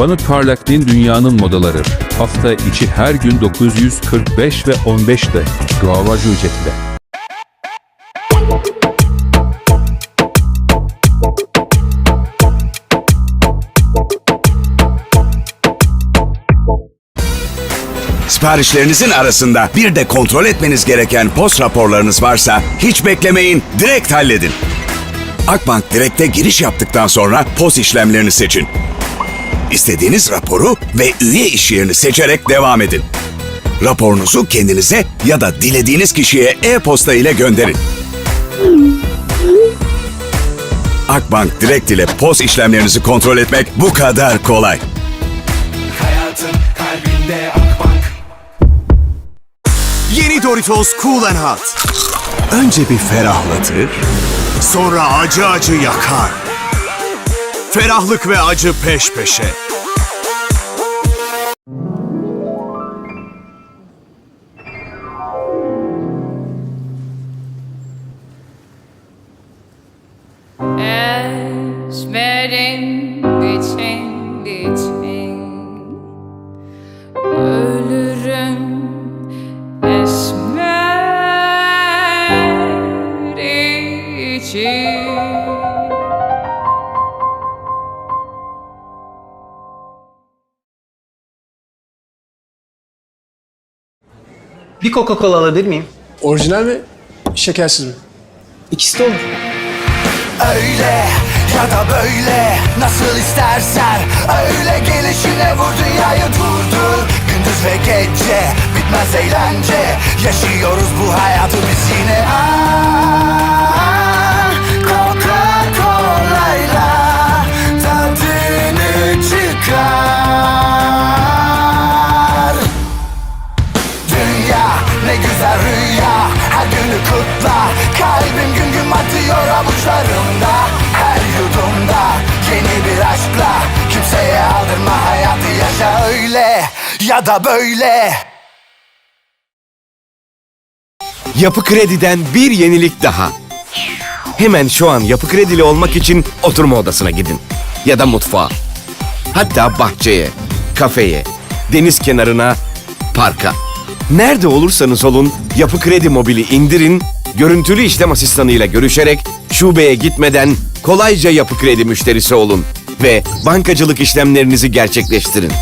Banık Parlak'ın dünyanın modaları. Hafta içi her gün 945 ve 15'te. Doğavacı ücretle. Siparişlerinizin arasında bir de kontrol etmeniz gereken post raporlarınız varsa hiç beklemeyin, direkt halledin. Akbank Direkt'e giriş yaptıktan sonra post işlemlerini seçin. İstediğiniz raporu ve üye iş yerini seçerek devam edin. Raporunuzu kendinize ya da dilediğiniz kişiye e-posta ile gönderin. Akbank Direkt ile post işlemlerinizi kontrol etmek bu kadar kolay. Hayatın kalbinde Akbank Yeni Doritos Cool and Hot. Önce bir ferahlatır, Sonra acı acı yakar. Ferahlık ve acı peş peşe. Esmerin için için Bir Coca-Cola alabilir miyim? Orijinal mi? Şekersiz mi? İkisi de olur. Öyle ya da böyle Nasıl istersen Öyle gelişine vur dünyayı durdur Gündüz ve gece Bitmez eğlence Yaşıyoruz bu hayatı biz yine Ah, Da böyle Yapı Kredi'den bir yenilik daha. Hemen şu an Yapı Kredili olmak için oturma odasına gidin. Ya da mutfağa. Hatta bahçeye, kafeye, deniz kenarına, parka. Nerede olursanız olun Yapı Kredi mobili indirin, görüntülü işlem asistanıyla görüşerek şubeye gitmeden kolayca Yapı Kredi müşterisi olun ve bankacılık işlemlerinizi gerçekleştirin.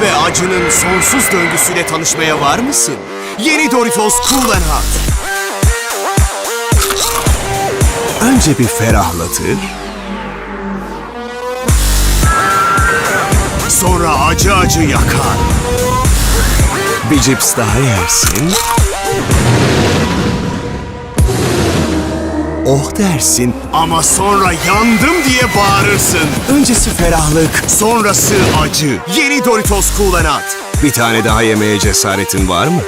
Ve acının sonsuz döngüsüyle tanışmaya var mısın? Yeni Doritos Cool and Hot. önce bir ferahlatır, Sonra acı acı yakar. bir cips daha yersin. Oh dersin. Ama sonra yandım diye bağırırsın. Öncesi ferahlık. Sonrası acı. Yeni Doritos Cool Hot. Bir tane daha yemeye cesaretin var mı?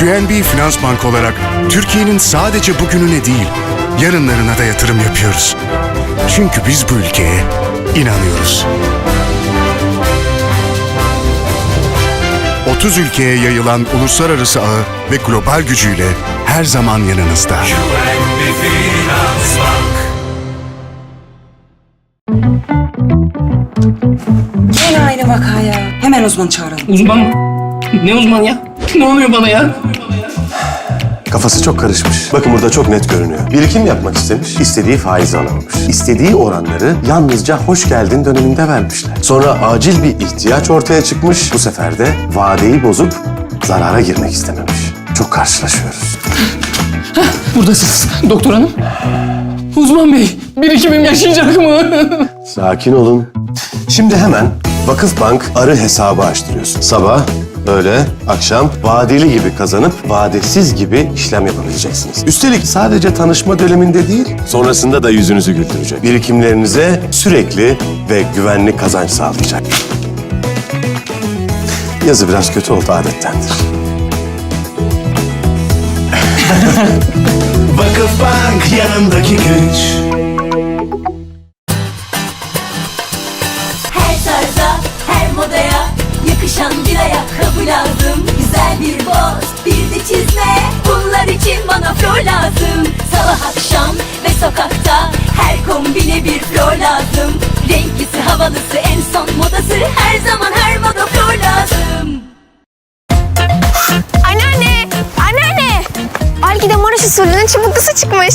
QNB Finans Bank olarak Türkiye'nin sadece bugününe değil, yarınlarına da yatırım yapıyoruz. Çünkü biz bu ülkeye inanıyoruz. 30 ülkeye yayılan uluslararası ağı ve global gücüyle her zaman yanınızda. Güvenli Finans Bank Yine aynı vaka ya. Hemen uzman çağıralım. Uzman mı? Ne uzman ya? Ne oluyor bana ya? Kafası çok karışmış. Bakın burada çok net görünüyor. Birikim yapmak istemiş, istediği faizi alamamış. İstediği oranları yalnızca hoş geldin döneminde vermişler. Sonra acil bir ihtiyaç ortaya çıkmış. Bu sefer de vadeyi bozup zarara girmek istememiş. Çok karşılaşıyoruz. Buradasınız doktor hanım. Uzman bey, birikimim yaşayacak mı? Sakin olun. Şimdi hemen Vakıfbank arı hesabı açtırıyorsun. Sabah böyle, akşam vadeli gibi kazanıp vadesiz gibi işlem yapabileceksiniz. Üstelik sadece tanışma döneminde değil, sonrasında da yüzünüzü güldürecek. Birikimlerinize sürekli ve güvenli kazanç sağlayacak. Yazı biraz kötü oldu adettendir. Vakıfbank yanındaki güç Her tarza, her modaya yakışan bir ayakkabı lazım. Güzel bir boz, bir de çizme. Bunlar için bana flor lazım. Sabah akşam ve sokakta her kombine bir flor lazım. Renklisi, havalısı, en son modası. Her zaman her moda flor lazım. Anneanne! Anneanne! Algide Maraş usulünün çubuklusu çıkmış.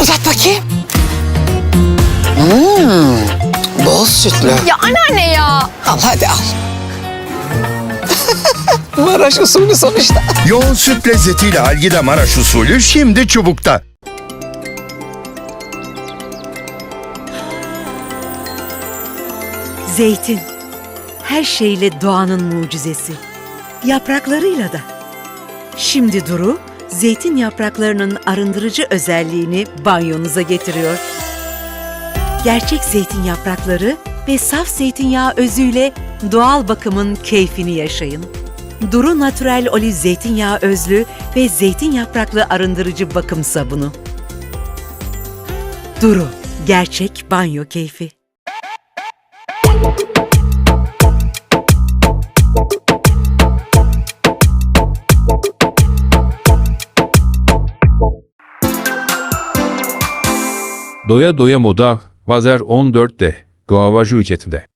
Uzat bakayım. Hmm, bol sütlü. Ya anneanne ya! Al hadi al. Maraş usulü sonuçta. Yoğun süt lezzetiyle Algida Maraş usulü şimdi çubukta. Zeytin. Her şeyle doğanın mucizesi. Yapraklarıyla da. Şimdi Duru, zeytin yapraklarının arındırıcı özelliğini banyonuza getiriyor. Gerçek zeytin yaprakları ve saf zeytinyağı özüyle doğal bakımın keyfini yaşayın. Duru Natural Olive Zeytinyağı özlü ve zeytin yapraklı arındırıcı bakım sabunu. Duru, gerçek banyo keyfi. Doya Doya Moda Pazar 14'te Doğavacı ücretinde.